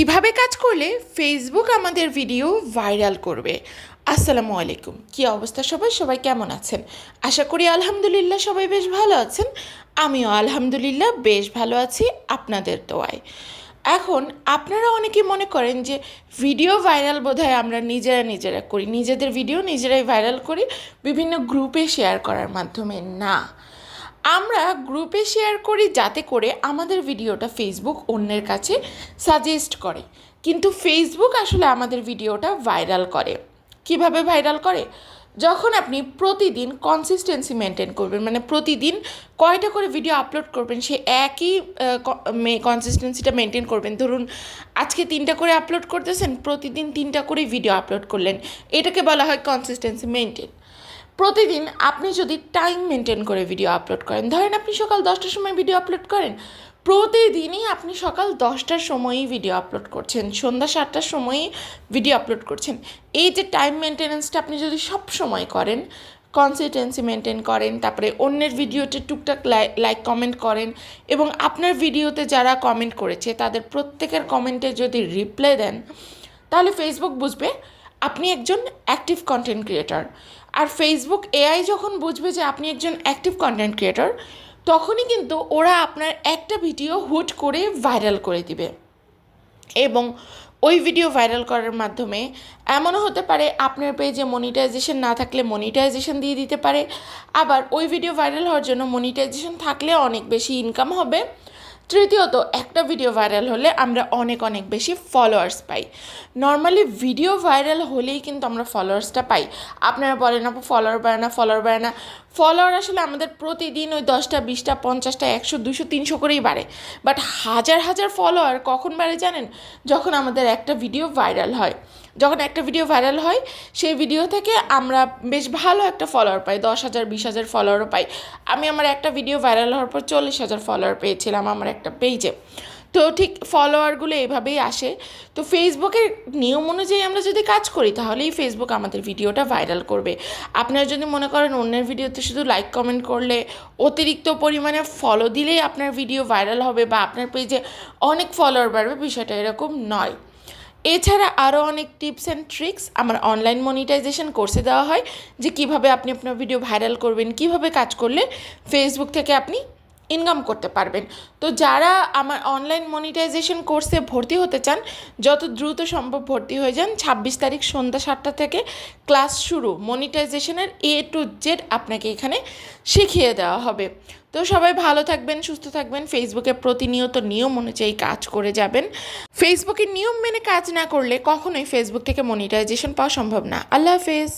কীভাবে কাজ করলে ফেসবুক আমাদের ভিডিও ভাইরাল করবে? আসসালামু আলাইকুম। কি অবস্থা সবাই? সবাই কেমন আছেন? আশা করি আলহামদুলিল্লাহ সবাই বেশ ভালো আছেন। আমিও আলহামদুলিল্লাহ বেশ ভালো আছি আপনাদের দোয়ায়। এখন আপনারা অনেকে মনে করেন যে ভিডিও ভাইরাল বোধহয় আমরা নিজেরা নিজেরা করি। নিজেদের ভিডিও নিজেরাই ভাইরাল করি। বিভিন্ন গ্রুপে শেয়ার করার মাধ্যমে না। আমরা গ্রুপে শেয়ার করি যাতে করে আমাদের ভিডিওটা ফেসবুক অন্যের কাছে সাজেস্ট করে। কিন্তু ফেসবুক আসলে আমাদের ভিডিওটা ভাইরাল করে। কীভাবে ভাইরাল করে? যখন আপনি প্রতিদিন কনসিস্টেন্সি মেনটেন করবেন মানে প্রতিদিন কয়টা করে ভিডিও আপলোড করবেন, সে একই কনসিস্টেন্সিটা মেনটেন করবেন। ধরুন, আজকে তিনটা করে আপলোড করতেছেন, প্রতিদিন তিনটা করে ভিডিও আপলোড করলেন। এটাকে বলা হয় কনসিস্টেন্সি মেনটেন প্রতিদিন আপনি যদি টাইম মেনটেন করে ভিডিও আপলোড করেন, ধরেন আপনি সকাল দশটার সময় ভিডিও আপলোড করেন, প্রতিদিনই আপনি সকাল দশটার সময়ই ভিডিও আপলোড করছেন, সন্ধ্যা সাতটার সময়ই ভিডিও আপলোড করছেন। এই যে টাইম মেনটেন্যান্সটা আপনি যদি সব সময় করেন কনসিস্টেন্সি মেনটেন করেন, তারপরে অন্যের ভিডিওতে টুকটাক লাইক কমেন্ট করেন এবং আপনার ভিডিওতে যারা কমেন্ট করেছে, তাদের প্রত্যেকের কমেন্টে যদি রিপ্লাই দেন, তাহলে ফেসবুক বুঝবে আপনি একজন অ্যাক্টিভ কন্টেন্ট ক্রিয়েটর আর ফেসবুক এআই যখন বুঝবে যে আপনি একজন অ্যাক্টিভ কন্টেন্ট ক্রিয়েটর তখনই কিন্তু ওরা আপনার একটা ভিডিও হুট করে ভাইরাল করে দিবে। এবং ওই ভিডিও ভাইরাল করার মাধ্যমে এমনও হতে পারে আপনার পেজে মনিটাইজেশন না থাকলে মনিটাইজেশন দিয়ে দিতে পারে, আবার ওই ভিডিও ভাইরাল হওয়ার জন্য মনিটাইজেশন থাকলে অনেক বেশি ইনকাম হবে। তৃতীয়ত, একটা ভিডিও ভাইরাল হলে আমরা অনেক অনেক বেশি ফলোয়ার্স পাই। নর্মালি ভিডিও ভাইরাল হলেই কিন্তু আমরা ফলোয়ার্সটা পাই। আপনারা বলেন, আপু ফলোয়ার বাড়ে না ফলোয়ার বাড়ে না? ফলোয়ার আসলে আমাদের প্রতিদিন ওই দশটা, বিশটা, পঞ্চাশটা, একশো, দুশো, তিনশো করেই বাড়ে। বাট হাজার হাজার ফলোয়ার কখন বাড়ে জানেন? যখন আমাদের একটা ভিডিও ভাইরাল হয়। যখন একটা ভিডিও ভাইরাল হয়, সেই ভিডিও থেকে আমরা বেশ ভালো একটা ফলোয়ার পাই। দশ হাজার, বিশ হাজার ফলোয়ারও পাই। আমি আমার একটা ভিডিও ভাইরাল হওয়ার পর চল্লিশ হাজার ফলোয়ার পেয়েছিলাম। আমার একটা পেজে তো ঠিক ফলোয়ারগুলো এভাবেই আসে। তো ফেসবুকের নিয়ম অনুযায়ী আমরা যদি কাজ করি, তাহলেই ফেসবুক আমাদের ভিডিওটা ভাইরাল করবে। আপনারা যদি মনে করেন অন্যের ভিডিওতে শুধু লাইক কমেন্ট করলে অতিরিক্ত পরিমাণে ফলো দিলেই আপনার ভিডিও ভাইরাল হবে বা আপনার পেজে অনেক ফলোয়ার বাড়বে, বিষয়টা এরকম নয়। এছাড়া আরও অনেক টিপস অ্যান্ড ট্রিক্স আমার অনলাইন মনিটাইজেশন কোর্সে দেওয়া হয়, যে কীভাবে আপনি আপনার ভিডিও ভাইরাল করবেন, কীভাবে কাজ করলে ফেসবুক থেকে আপনি ইনকাম করতে পারবেন। তো যারা আমার অনলাইন মনিটাইজেশন কোর্সে ভর্তি হতে চান, যত দ্রুত সম্ভব ভর্তি হয়ে যান। ছাব্বিশ তারিখ সন্ধ্যা সাতটা থেকে ক্লাস শুরু মনিটাইজেশনের এ টু জেড আপনাকে এখানে শিখিয়ে দেওয়া হবে। তো সবাই ভালো থাকবেন, সুস্থ থাকবেন। ফেসবুকে প্রতিনিয়ত নিয়ম অনুযায়ী কাজ করে যাবেন। ফেসবুকের নিয়ম মেনে কাজ না করলে কখনোই ফেসবুক থেকে মনিটাইজেশন পাওয়া সম্ভব না। আল্লাহ হাফেজ।